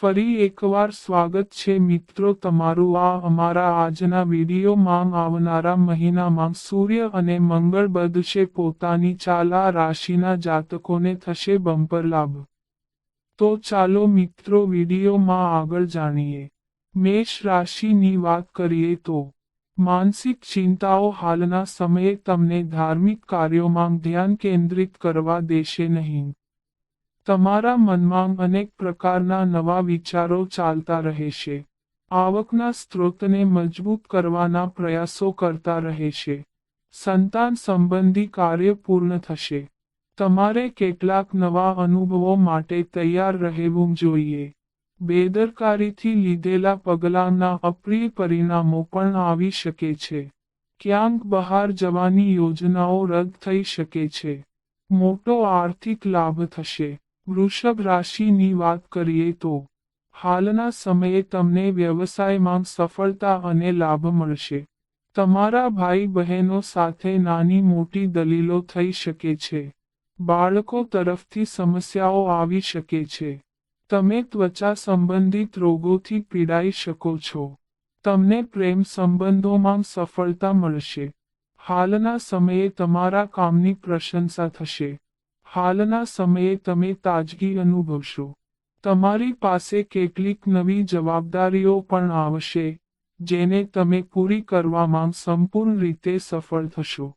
ફરી એકવાર સ્વાગત છે મિત્રો તમારું આ અમારા આજના વિડીયોમાં આવનારા મહિનામાં સૂર્ય અને મંગળ બધશે પોતાની ચાલા રાશિના જાતકોને થશે બમ્પર લાભ. તો ચાલો મિત્રો વિડીયોમાં આગળ જાણીએ. મેષ રાશિની વાત કરીએ તો, માનસિક ચિંતાઓ હાલના સમયે તમને ધાર્મિક કાર્યોમાં ધ્યાન કેન્દ્રિત કરવા દેશે નહીં. તમારા મનમાં અનેક પ્રકારના નવા વિચારો ચાલતા રહેશે. આવકના સ્ત્રોતને મજબૂત કરવાના પ્રયાસો કરતા રહેશે. સંતાન સંબંધી કાર્ય પૂર્ણ થશે. તમારે કેટલાક નવા અનુભવો માટે તૈયાર રહેવું જોઈએ. બેદરકારીથી લીધેલા પગલાંના અપ્રિય પરિણામો પણ આવી શકે છે. ક્યાંક બહાર જવાની યોજનાઓ રદ થઈ શકે છે. મોટો આર્થિક લાભ થશે. વૃષભ રાશિની વાત કરીએ તો, હાલના સમયે તમને વ્યવસાયમાં સફળતા અને લાભ મળશે. તમારા ભાઈ બહેનો સાથે નાની મોટી દલીલો થઈ શકે છે. બાળકો તરફથી સમસ્યાઓ આવી શકે છે. તમે ત્વચા સંબંધિત રોગોથી પીડાઈ શકો છો. તમને પ્રેમ સંબંધોમાં સફળતા મળશે. હાલના સમયે તમારા કામની પ્રશંસા થશે. હાલના સમયે તમે તાજગી અનુભવશો. તમારી પાસે કેટલીક નવી જવાબદારીઓ પણ આવશે, જેને તમે પૂરી કરવામાં સંપૂર્ણ રીતે સફળ થશો.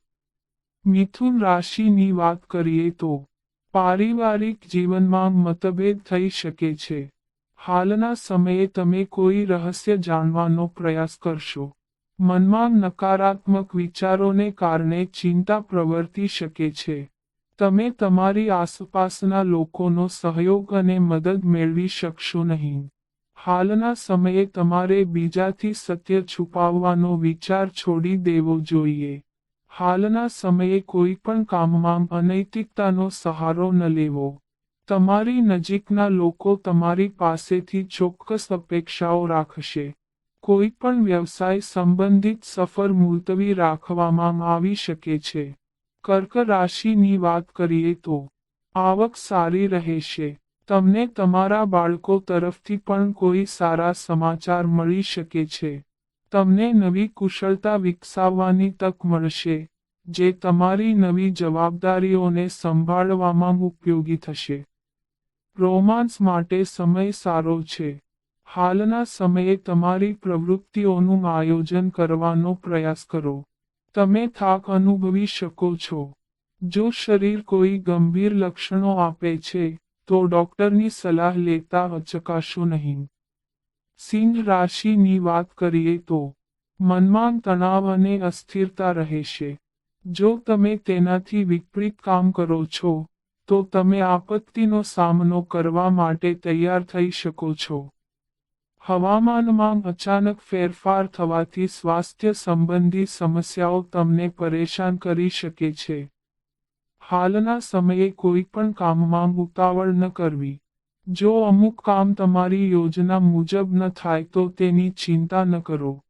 મિથુન રાશિની વાત કરીએ તો, પારિવારિક જીવનમાં મતભેદ થઈ શકે છે. હાલના સમયે તમે કોઈ રહસ્ય જાણવાનો પ્રયાસ કરશો. મનમાં નકારાત્મક વિચારોને કારણે ચિંતા પ્રવર્તી શકે છે. તમે તમારી આસપાસના લોકોનો સહયોગ અને મદદ મેળવી શકશો નહીં. હાલના સમયે તમારે બીજાથી સત્ય છુપાવવાનો વિચાર છોડી દેવો જોઈએ. હાલના સમયે કોઈ પણ કામમાં અનૈતિકતાનો સહારો ન લેવો. તમારી નજીકના લોકો તમારી પાસેથી ચોક્કસ અપેક્ષાઓ રાખશે. કોઈ પણ વ્યવસાય સંબંધિત સફર મુલતવી રાખવામાં આવી શકે છે. કર્ક રાશિની વાત કરીએ તો, આવક સારી રહેશે. તમને તમારા બાળકો તરફથી પણ કોઈ સારા સમાચાર મળી શકે છે. તમને નવી કુશળતા વિકસાવવાની તક મળશે, જે તમારી નવી જવાબદારીઓને સંભાળવામાં ઉપયોગી થશે. રોમાન્સ માટે સમય સારો છે. હાલના સમયે તમારી પ્રવૃત્તિઓનું આયોજન કરવાનો પ્રયાસ કરો. તમે થાક અનુભવી શકો છો. જો શરીર કોઈ ગંભીર લક્ષણો આપે છે, તો ડોક્ટરની સલાહ લેતા અચકાશો નહીં. સિંહ રાશિની વાત કરીએ તો, મનમાં તણાવ અને અસ્થિરતા રહેશે. જો તમે તેનાથી વિપરીત કામ કરો છો, તો તમે આપત્તિનો સામનો કરવા માટે તૈયાર થઈ શકો છો. હવામાનમાં અચાનક ફેરફાર થવાથી સ્વાસ્થ્ય સંબંધી સમસ્યાઓ તમને પરેશાન કરી શકે છે. હાલના સમયે કોઈ પણ કામમાં ઉતાવળ ન કરવી. જો અમુક કામ તમારી યોજના મુજબ ન થાય તો તેની ચિંતા ન કરો.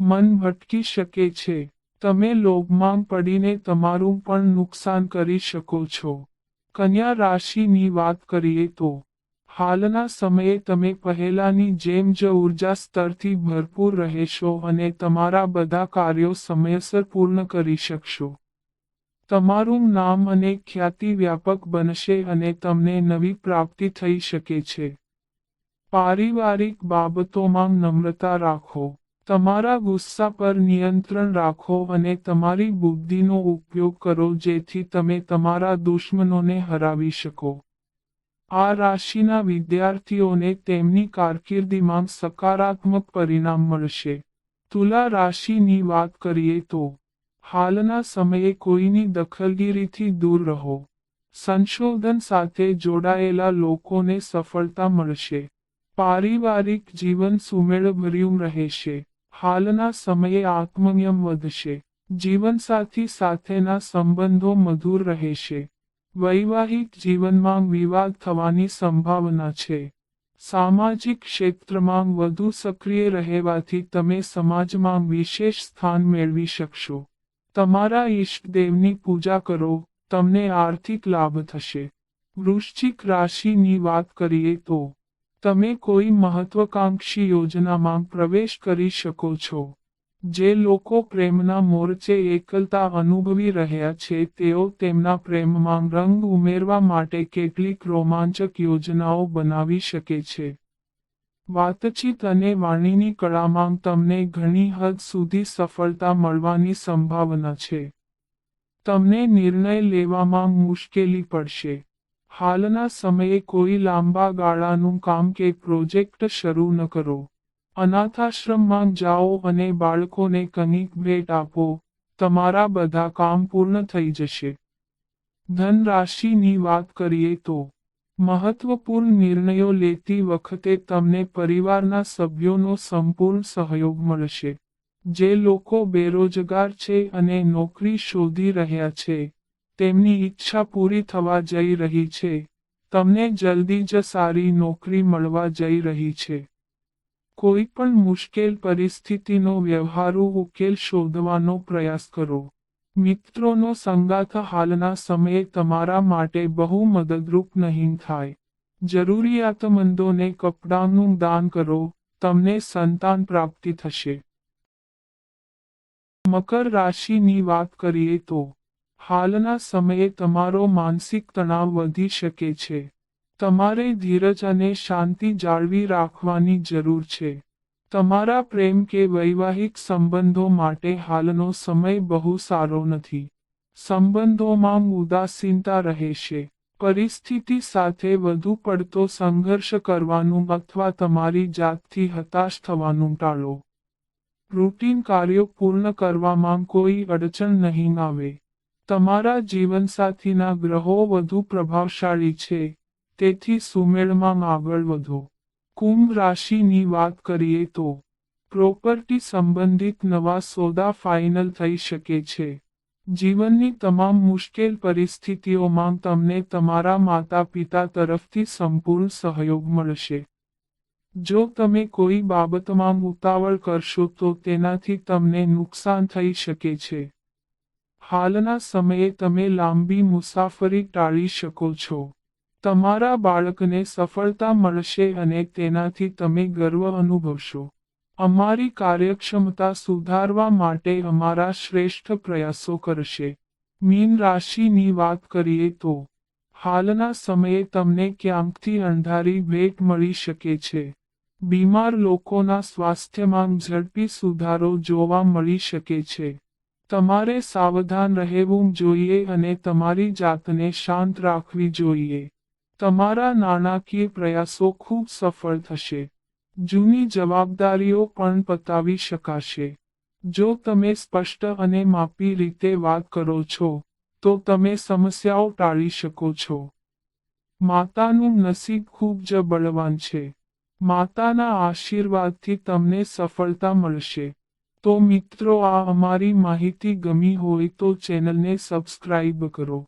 મન ભટકી શકે છે. તમે લોભમાં પડીને તમારું પણ નુકસાન કરી શકો છો. કન્યા રાશિની વાત કરીએ તો હાલના સમયે તમે પહેલાની જેમ જ ઊર્જા સ્તરથી ભરપૂર રહેશો અને તમારા બધા કાર્યો સમયસર પૂર્ણ કરી શકશો. તમારું નામ અને ખ્યાતિ વ્યાપક બનશે અને તમને નવી પ્રાપ્તિ થઈ શકે છે. પારિવારિક બાબતોમાં નમ્રતા રાખો. તમારા ગુસ્સા પર નિયંત્રણ રાખો અને તમારી બુદ્ધિનો ઉપયોગ કરો જેથી તમે તમારા દુશ્મનોને હરાવી શકો. આ રાશિના વિદ્યાર્થીઓને તેમની કારકિર્દીમાં સકારાત્મક પરિણામ મળશે. તુલા રાશિની વાત કરીએ તો, હાલના સમયે કોઈની દખલગીરીથી દૂર રહો. સંશોધન સાથે જોડાયેલા લોકોને સફળતા મળશે. પારિવારિક જીવન સુમેળભર્યું રહેશે. હાલના સમયે આત્મનિયમ વધશે. જીવનસાથી સાથેના સંબંધો મધુર રહેશે. વૈવાહિક જીવનમાં વિવાદ થવાની સંભાવના છે. સામાજિક ક્ષેત્રમાં વધુ સક્રિય રહેવાથી તમે સમાજમાં વિશેષ સ્થાન મેળવી શકશો. તમારા ઈષ્ટદેવની પૂજા કરો, તમને આર્થિક લાભ થશે. વૃશ્ચિક રાશિની વાત કરીએ તો, તમે કોઈ મહત્વાકાંક્ષી યોજનામાં પ્રવેશ કરી શકો છો. જે લોકો પ્રેમના મોરચે એકલતા અનુભવી રહ્યા છે, તેઓ તેમના પ્રેમમાં રંગ ઉમેરવા માટે કેટલીક રોમાંચક યોજનાઓ બનાવી શકે છે. વાતચીત અને વાણીની કળામાં તમને ઘણી હદ સુધી સફળતા મળવાની સંભાવના છે. તમને નિર્ણય લેવામાં મુશ્કેલી પડશે. હાલના સમયે કોઈ લાંબા ગાળાનું કામ કે પ્રોજેક્ટ શરૂ ન કરો. અનાથાશ્રમમાં જાઓ અને બાળકોને કંઈક ભેટ આપો. તમારા બધા કામ પૂર્ણ થઈ જશે. ધનરાશિની વાત કરીએ તો, મહત્વપૂર્ણ નિર્ણયો લેતી વખતે તમને પરિવારના સભ્યોનો સંપૂર્ણ સહયોગ મળશે. જે લોકો બેરોજગાર છે અને નોકરી શોધી રહ્યા છે, તેમની ઈચ્છા પૂરી થવા જઈ રહી છે. તમને જલ્દી જ સારી નોકરી મળવા જઈ રહી છે. કોઈ પણ મુશ્કેલ પરિસ્થિતિનો વ્યવહારુ ઉકેલ શોધવાનો પ્રયાસ કરો. મિત્રોનો સંગાથ હાલના સમયે તમારા માટે બહુ મદદરૂપ નહીં થાય. જરૂરિયાતમંદોને કપડાંનું દાન કરો, તમને સંતાન પ્રાપ્તિ થશે. મકર રાશિની વાત કરીએ તો, હાલના સમયે તમારો માનસિક તણાવ વધી શકે છે. તમારે ધીરજ અને શાંતિ જાળવી રાખવાની જરૂર છે. તમારા પ્રેમ કે વૈવાહિક સંબંધો માટે હાલનો સમય બહુ સારો નથી. સંબંધોમાં ઉદાસીનતા રહેશે. પરિસ્થિતિ સાથે વધુ પડતો સંઘર્ષ કરવાનું અથવા તમારી જાતથી હતાશ થવાનું ટાળો. રૂટીન કાર્યો પૂર્ણ કરવામાં કોઈ અડચણ નહીં આવે. તમારા જીવનસાથીના ગ્રહો વધુ પ્રભાવશાળી છે. તેથી સુમેળમાં આગળ વધો. કુંભ રાશિની વાત કરીએ તો પ્રોપર્ટી સંબંધિત નવા સોદા ફાઇનલ થઈ શકે છે. જીવનની તમામ મુશ્કેલ પરિસ્થિતિઓમાં તમને તમારા માતા પિતા તરફથી સંપૂર્ણ સહયોગ મળશે. જો તમે કોઈ બાબતમાં ઉતાવળ કરશો તો તેનાથી તમને નુકસાન થઈ શકે છે. હાલના સમયે તમે લાંબી મુસાફરી ટાળી શકો છો. તમારા બાળકને સફળતા મળશે અને તેનાથી તમે ગર્વ અનુભવશો. અમારી કાર્યક્ષમતા સુધારવા માટે અમારા શ્રેષ્ઠ પ્રયાસો કરશે. મીન રાશિની વાત કરીએ તો, હાલના સમયે તમને ક્યાંકથી અંધારી ભેટ મળી શકે છે? બીમાર લોકોના સ્વાસ્થ્યમાં ઝડપી સુધારો જોવા મળી શકે છે. તમારે સાવધાન રહેવું જોઈએ અને તમારી જાતને શાંત રાખવી જોઈએ. તમારા નાણાકીય પ્રયાસો ખૂબ સફળ થશે. જૂની જવાબદારીઓ પણ પતાવી શકાશે. જો તમે સ્પષ્ટ અને માપી રીતે વાત કરો છો, તો તમે સમસ્યાઓ ટાળી શકો છો. માતાનું નસીબ ખૂબ જ બળવાન છે. માતાના આશીર્વાદથી તમને સફળતા મળશે. તો મિત્રો, આ અમારી માહિતી ગમી હોય તો ચેનલને સબસ્ક્રાઇબ કરો.